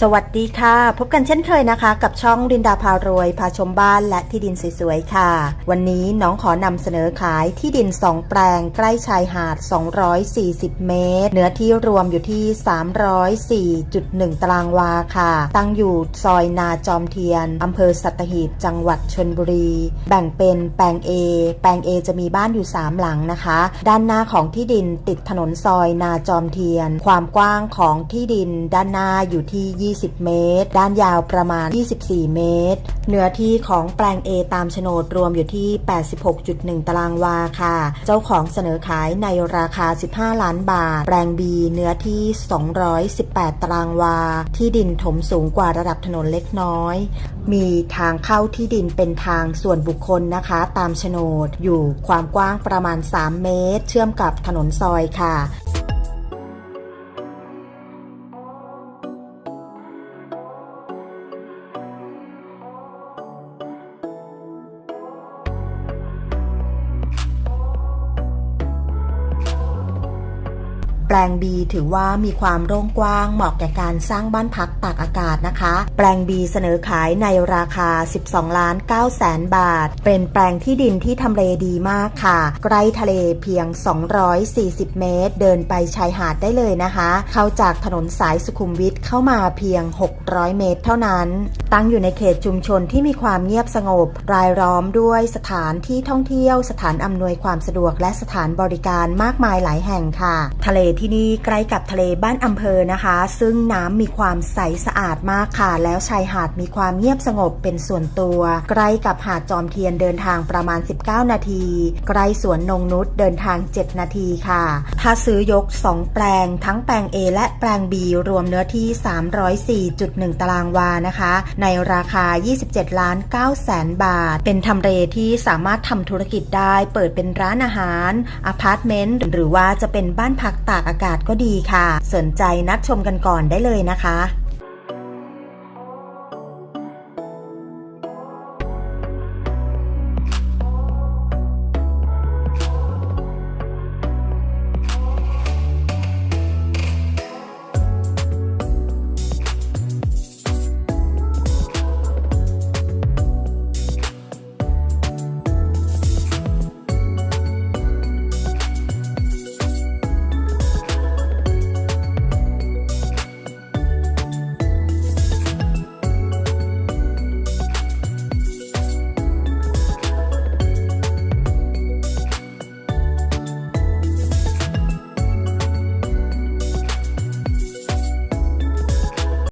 สวัสดีค่ะ พบกันเช่นเคยนะคะ กับช่องรินดาพารวย พาชมบ้านและที่ดินสวยๆค่ะ วันนี้น้องขอนำเสนอขายที่ดิน 2 แปลง ใกล้ชายหาด 240 เมตร เนื้อที่รวมอยู่ที่ 304.1 ตารางวาค่ะ ตั้งอยู่ซอยนาจอมเทียนอำเภอสัตหีบจังหวัดชนบุรี แบ่งเป็นแปลง A แปลง A จะมีบ้านอยู่ 3 หลังนะคะ ด้านหน้าของที่ดินติดถนนซอยนาจอมเทียน ความกว้างของที่ดินด้านหน้าอยู่ที่20 เมตร ด้านยาวประมาณ 24 เมตร เนื้อที่ของแปลง A ตามโฉนดรวมอยู่ที่ 86.1 ตารางวาค่ะ เจ้าของเสนอขายในราคา 15 ล้านบาท แปลง B เนื้อที่ 218 ตารางวา ที่ดินถมสูงกว่าระดับถนนเล็กน้อย มีทางเข้าที่ดินเป็นทางส่วนบุคคลนะคะ ตามโฉนด อยู่ความกว้างประมาณ 3 เมตร เชื่อมกับถนนซอยค่ะ ลง B ถือว่ามีความโล่งกว้างเหมาะแก่การสร้างบ้านพักตากอากาศนะคะ แปลง B เสนอขายในราคา 12 ล้าน9แสนบาท เป็นแปลงที่ดินที่ทำเลดีมากค่ะ ใกล้ทะเลเพียง 240 เมตร เดินไปชายหาดได้เลยนะคะ เข้าจากถนนสายสุขุมวิทเข้ามาเพียง 600 เมตรเท่านั้น ตั้งอยู่ในเขตชุมชนที่มีความเงียบสงบ รายล้อมด้วยสถานที่ท่องเที่ยว สถานอำนวยความสะดวกและสถานบริการมากมายหลายแห่งค่ะ ทะเลที่ที่นี่ใกล้กับทะเลบ้านอำเภอนะคะ ซึ่งน้ำมีความใสสะอาดมากค่ะ แล้วชายหาดมีความเงียบสงบเป็นส่วนตัว ใกล้กับหาดจอมเทียนเดินทางประมาณ 19 นาที ใกล้สวนนงนุชเดินทาง 7 นาทีค่ะ ถ้าซื้อยก 2 แปลง ทั้งแปลง A และแปลง B รวมเนื้อที่ 304.1 ตารางวานะคะ ในราคา 27 ล้าน9แสนบาท เป็นทำเลที่สามารถทำธุรกิจได้ เปิดเป็นร้านอาหารอพาร์ตเมนต์หรือว่าจะเป็นบ้านพักตากอากาศก็ดีค่ะ สนใจนัดชมกันก่อนได้เลยนะคะ